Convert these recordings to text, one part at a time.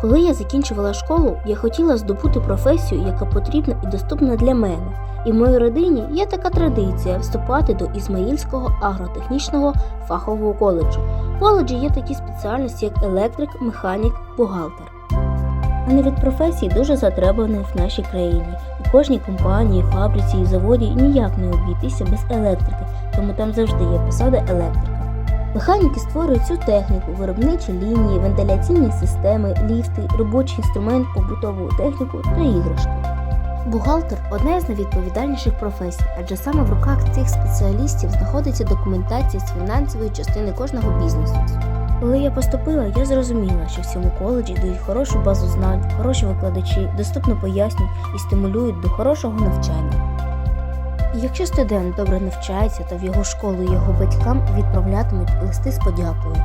Коли я закінчувала школу, я хотіла здобути професію, яка потрібна і доступна для мене. І в моїй родині є така традиція вступати до Ізмаїльського агротехнічного фахового коледжу. В коледжі є такі спеціальності, як електрик, механік, бухгалтер. Мене від професії дуже затребуваний в нашій країні. У кожній компанії, фабриці і заводі ніяк не обійтися без електрики, тому там завжди є посада електрика. Механіки створюють цю техніку, виробничі лінії, вентиляційні системи, ліфти, робочий інструмент, побутову техніку та іграшки. Бухгалтер одна з найвідповідальніших професій, адже саме в руках цих спеціалістів знаходиться документація з фінансової частини кожного бізнесу. Коли я поступила, я зрозуміла, що в цьому коледжі дають хорошу базу знань, хороші викладачі, доступно пояснюють і стимулюють до хорошого навчання. Якщо студент добре навчається, то в його школу його батькам відправлятимуть листи з подякою.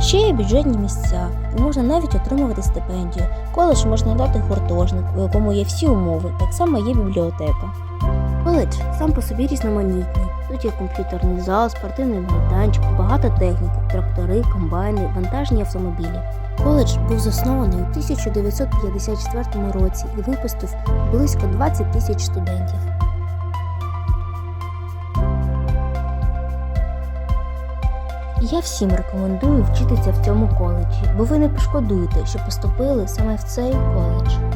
Ще є бюджетні місця, і можна навіть отримувати стипендію. Коледж можна дати гуртожник, у якому є всі умови, так само є бібліотека. Коледж сам по собі різноманітний. Тут є комп'ютерний зал, спортивний майданчик, багато техніки, трактори, комбайни, вантажні автомобілі. Коледж був заснований у 1954 році і випустив близько 20 тисяч студентів. Я всім рекомендую вчитися в цьому коледжі, бо ви не пошкодуєте, що поступили саме в цей коледж.